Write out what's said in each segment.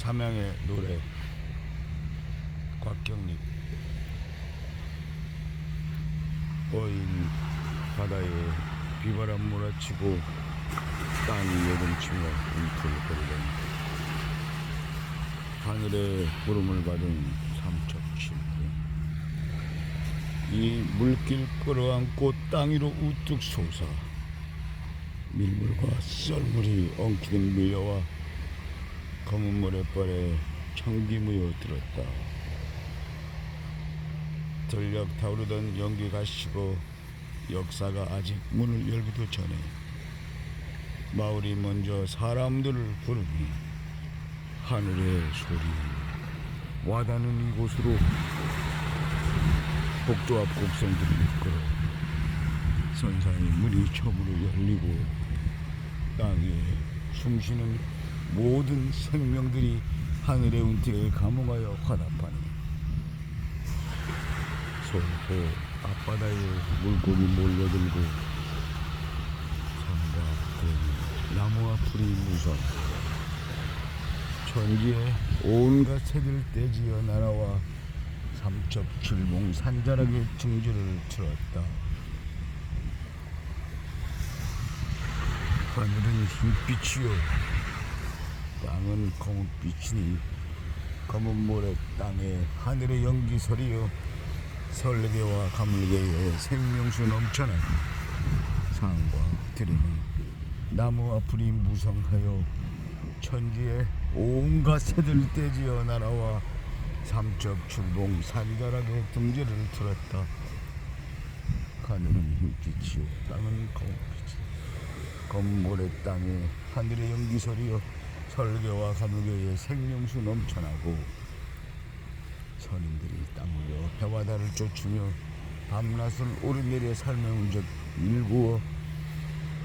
삼양의 노래. 곽경립 어인 바다에 비바람 몰아치고 땅이 요동치며 움틀거리던 하늘의 구름을 받은 삼척칠군 이 물길 끌어안고 땅 위로 우뚝 솟아 밀물과 썰물이 엉키는 밀려와 검은 모래벌에 청기무여 들었다. 전력 타오르던 연기 가시고 역사가 아직 문을 열기도 전에 마을이 먼저 사람들을 부르니 하늘의 소리 와닿는 이곳으로 복도 앞 곡성들이 이끌어 선사의 문이 처음으로 열리고 땅에 숨쉬는 모든 생명들이 하늘의 운택에 감흥하여 화답하니 솔포 앞바다에 물고기 몰려들고 산과 들 나무와 풀이 무성 천지에 온갖 새들 떼지어 날아와 삼척칠봉 산자락의 증주를 틀었다. 하늘은 흰빛이요 땅은 검은빛이니 검은 모래 땅에 하늘의 연기 소리요. 설레게와 가물게의 생명수 넘쳐난 산과 들이는 나무와 풀이 무성하여 천지에 온갖 새들 떼지어 날아와 삼척 출봉 산자락의 등재를 틀었다. 하늘은 흰빛이요. 땅은 검은빛이요 검은 모래 땅에 하늘의 연기 소리요 설계와 가물게의 생명수 넘쳐나고 선인들이 땀 흘려 해와 달을 쫓으며 밤낮을 오르내려 삶의 운적 일구어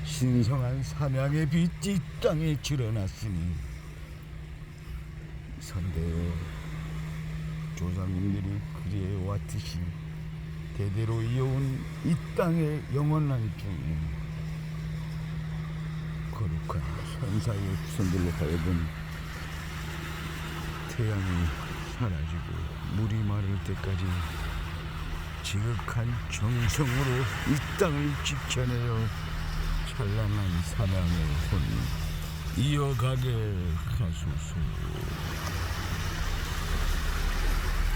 신성한 삼양의 빛이 땅에 드러났으니 선대여 조상님들이 그리해 왔듯이 대대로 이어온 이 땅의 영원한 주님 거룩한 선사의 후손들로 하여금 태양이 사라지고 물이 마를 때까지 지극한 정성으로 이 땅을 지켜내어 찬란한 사랑의 손 이어가게 하소서.